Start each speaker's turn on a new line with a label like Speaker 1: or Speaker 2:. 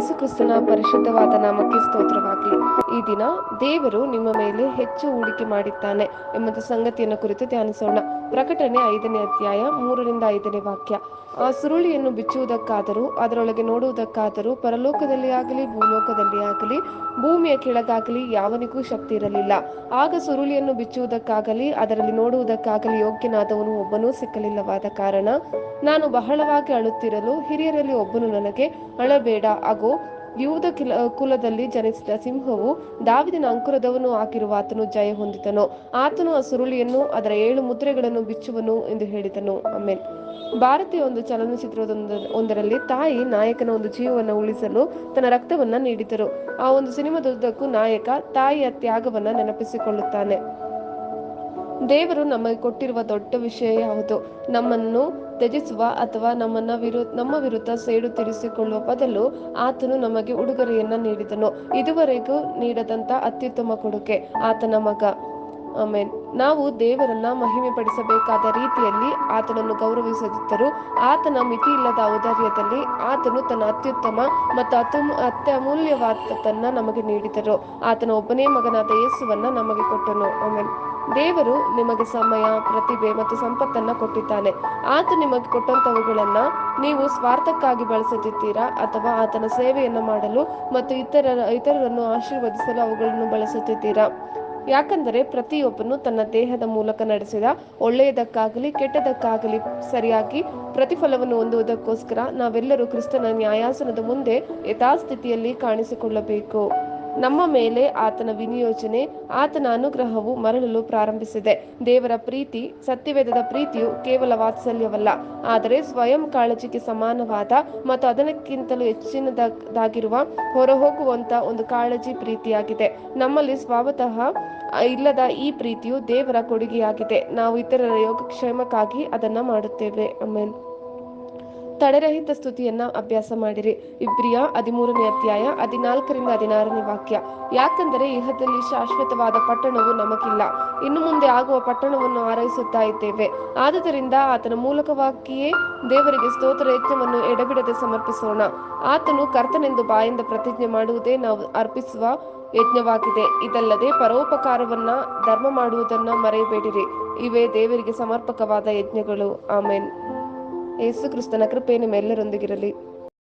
Speaker 1: ಯೇಸು ಕ್ರಿಸ್ತನ ಪರಿಶುದ್ಧವಾದ ನಾಮಕ್ಕೆ ಸ್ತೋತ್ರವಾಗಲಿ. ಈ ದಿನ ದೇವರು ನಿಮ್ಮ ಮೇಲೆ ಹೆಚ್ಚು ಹೂಡಿಕೆ ಮಾಡಿದ್ದಾನೆ ಎಂಬ ಸಂಗತಿಯನ್ನು ಕುರಿತು ಧ್ಯಾನಿಸೋಣ. ಪ್ರಕಟಣೆ ಐದನೇ ಅಧ್ಯಾಯ ಮೂರರಿಂದ ಐದನೇ ವಾಕ್ಯ. ಆ ಸುರುಳಿಯನ್ನು ಬಿಚ್ಚುವುದಕ್ಕಾದರೂ, ಅದರೊಳಗೆ ನೋಡುವುದಕ್ಕಾದರೂ ಪರಲೋಕದಲ್ಲಿ ಆಗಲಿ, ಭೂಲೋಕದಲ್ಲಿ ಆಗಲಿ, ಭೂಮಿಯ ಕೆಳಗಾಗಲಿ ಯಾವನಿಗೂ ಶಕ್ತಿ ಇರಲಿಲ್ಲ. ಆಗ ಸುರುಳಿಯನ್ನು ಬಿಚ್ಚುವುದಕ್ಕಾಗಲಿ, ಅದರಲ್ಲಿ ನೋಡುವುದಕ್ಕಾಗಲಿ ಯೋಗ್ಯನಾದವನು ಒಬ್ಬನೂ ಸಿಕ್ಕಲಿಲ್ಲವಾದ ಕಾರಣ, ನಾನು ಬಹಳವಾಗಿ ಅಳುತ್ತಿರಲು ಹಿರಿಯರಲ್ಲಿ ಒಬ್ಬನು ನನಗೆ, ಅಳಬೇಡ, ಅಗೋ ಯೂದ ಕಿಲ, ಕುಲದಲ್ಲಿ ಜನಿಸಿದ ಸಿಂಹವು ದಾವಿದನ ಅಂಕುರದವನು ಆಗಿರುವ ಆತನು ಜಯ ಹೊಂದಿದನು. ಆತನು ಆ ಸುರುಳಿಯನ್ನು ಅದರ ಏಳು ಮುದ್ರೆಗಳನ್ನು ಬಿಚ್ಚುವನು ಎಂದು ಹೇಳಿದನು. ಆಮೇಲೆ ಭಾರತೀಯ ಒಂದು ಚಲನಚಿತ್ರದೊಂದ, ಒಂದರಲ್ಲಿ ತಾಯಿ ನಾಯಕನ ಒಂದು ಜೀವವನ್ನು ಉಳಿಸಲು ತನ್ನ ರಕ್ತವನ್ನ ನೀಡಿದರು. ಆ ಒಂದು ಸಿನಿಮಾದುದ್ದಕ್ಕೂ ನಾಯಕ ತಾಯಿಯ ತ್ಯಾಗವನ್ನ ನೆನಪಿಸಿಕೊಳ್ಳುತ್ತಾನೆ. ದೇವರು ನಮಗೆ ಕೊಟ್ಟಿರುವ ದೊಡ್ಡ ವಿಷಯ ಯಾವುದು? ನಮ್ಮನ್ನು ತ್ಯಜಿಸುವ ಅಥವಾ ನಮ್ಮನ್ನ ವಿರು, ನಮ್ಮ ವಿರುದ್ಧ ಸೇಡು ತೀರಿಸಿಕೊಳ್ಳುವ ಬದಲು ಆತನು ನಮಗೆ ಉಡುಗೊರೆಯನ್ನ ನೀಡಿದನು. ಇದುವರೆಗೂ ನೀಡದಂತ ಅತ್ಯುತ್ತಮ ಕೊಡುಗೆ, ಆತನ ಮಗ. ಆಮೇನ್. ನಾವು ದೇವರನ್ನ ಮಹಿಮೆ ಪಡಿಸಬೇಕಾದ ರೀತಿಯಲ್ಲಿ ಆತನನ್ನು ಗೌರವಿಸದಿದ್ದರೂ ಆತನ ಮಿತಿ ಇಲ್ಲದ ಔದಾರ್ಯದಲ್ಲಿ ಆತನು ತನ್ನ ಅತ್ಯುತ್ತಮ ಮತ್ತು ಅತು ಅತ್ಯಮೂಲ್ಯವಾದದ್ದನ್ನ ನಮಗೆ ನೀಡಿದರು. ಆತನ ಒಬ್ಬನೇ ಮಗನಾದ ಯೇಸುವನ್ನ ನಮಗೆ ಕೊಟ್ಟನು. ಆಮೇನ್. ದೇವರು ನಿಮಗೆ ಸಮಯ, ಪ್ರತಿಭೆ ಮತ್ತು ಸಂಪತ್ತನ್ನ ಕೊಟ್ಟಿದ್ದಾನೆ. ಆತ ನಿಮಗೆ ಕೊಟ್ಟಂತವುಗಳನ್ನ ನೀವು ಸ್ವಾರ್ಥಕ್ಕಾಗಿ ಬಳಸುತ್ತಿದ್ದೀರಾ ಅಥವಾ ಆತನ ಸೇವೆಯನ್ನು ಮಾಡಲು ಮತ್ತು ಇತರರ ಇತರರನ್ನು ಆಶೀರ್ವದಿಸಲು ಅವುಗಳನ್ನು ಬಳಸುತ್ತಿದ್ದೀರಾ? ಯಾಕಂದರೆ ಪ್ರತಿಯೊಬ್ಬನು ತನ್ನ ದೇಹದ ಮೂಲಕ ನಡೆಸಿದ ಒಳ್ಳೆಯದಕ್ಕಾಗಲಿ ಕೆಟ್ಟದಕ್ಕಾಗಲಿ ಸರಿಯಾಗಿ ಪ್ರತಿಫಲವನ್ನು ಹೊಂದುವುದಕ್ಕೋಸ್ಕರ ನಾವೆಲ್ಲರೂ ಕ್ರಿಸ್ತನ ನ್ಯಾಯಾಸನದ ಮುಂದೆ ಯಥಾಸ್ಥಿತಿಯಲ್ಲಿ ಕಾಣಿಸಿಕೊಳ್ಳಬೇಕು. ನಮ್ಮ ಮೇಲೆ ಆತನ ವಿನಿಯೋಜನೆ, ಆತನ ಅನುಗ್ರಹವು ಮರಳಲು ಪ್ರಾರಂಭಿಸಿದೆ. ದೇವರ ಪ್ರೀತಿ, ಸತ್ಯವೇದದ ಪ್ರೀತಿಯು ಕೇವಲ ವಾತ್ಸಲ್ಯವಲ್ಲ, ಆದರೆ ಸ್ವಯಂ ಕಾಳಜಿಗೆ ಸಮಾನವಾದ ಮತ್ತು ಅದನಕ್ಕಿಂತಲೂ ಹೆಚ್ಚಿನದಾಗಿರುವ ಹೊರಹೋಗುವಂತ ಒಂದು ಕಾಳಜಿ ಪ್ರೀತಿಯಾಗಿದೆ. ನಮ್ಮಲ್ಲಿ ಸ್ವಾವತಃ ಇಲ್ಲದ ಈ ಪ್ರೀತಿಯು ದೇವರ ಕೊಡುಗೆಯಾಗಿದೆ. ನಾವು ಇತರರ ಯೋಗಕ್ಷೇಮಕ್ಕಾಗಿ ಅದನ್ನ ಮಾಡುತ್ತೇವೆ. ಆಮೇಲೆ ತಡೆರಹಿತ ಸ್ತುತಿಯನ್ನ ಅಭ್ಯಾಸ ಮಾಡಿರಿ. ಇಬ್ರಿಯ ಹದಿಮೂರನೇ ಅಧ್ಯಾಯ ಹದಿನಾಲ್ಕರಿಂದ ಹದಿನಾರನೇ ವಾಕ್ಯ. ಯಾಕಂದರೆ ಇಹದಲ್ಲಿ ಶಾಶ್ವತವಾದ ಪಟ್ಟಣವು ನಮಗಿಲ್ಲ. ಇನ್ನು ಮುಂದೆ ಆಗುವ ಪಟ್ಟಣವನ್ನು ಆರೈಸುತ್ತಾ ಇದ್ದೇವೆ. ಆದುದರಿಂದ ಆತನ ಮೂಲಕವಾಗಿಯೇ ದೇವರಿಗೆ ಸ್ತೋತ್ರ ಯಜ್ಞವನ್ನು ಎಡಬಿಡದೆ ಸಮರ್ಪಿಸೋಣ. ಆತನು ಕರ್ತನೆಂದು ಬಾಯಿಂದ ಪ್ರತಿಜ್ಞೆ ಮಾಡುವುದೇ ನಾವು ಅರ್ಪಿಸುವ ಯಜ್ಞವಾಗಿದೆ. ಇದಲ್ಲದೆ ಪರೋಪಕಾರವನ್ನ, ಧರ್ಮ ಮಾಡುವುದನ್ನ ಮರೆಯಬೇಡಿರಿ. ಇವೇ ದೇವರಿಗೆ ಸಮರ್ಪಕವಾದ ಯಜ್ಞಗಳು. ಆಮೇನ್. ಯೇಸು ಕ್ರಿಸ್ತನ ಕೃಪೆ ನಿಮ್ಮೆಲ್ಲರೊಂದಿಗಿರಲಿ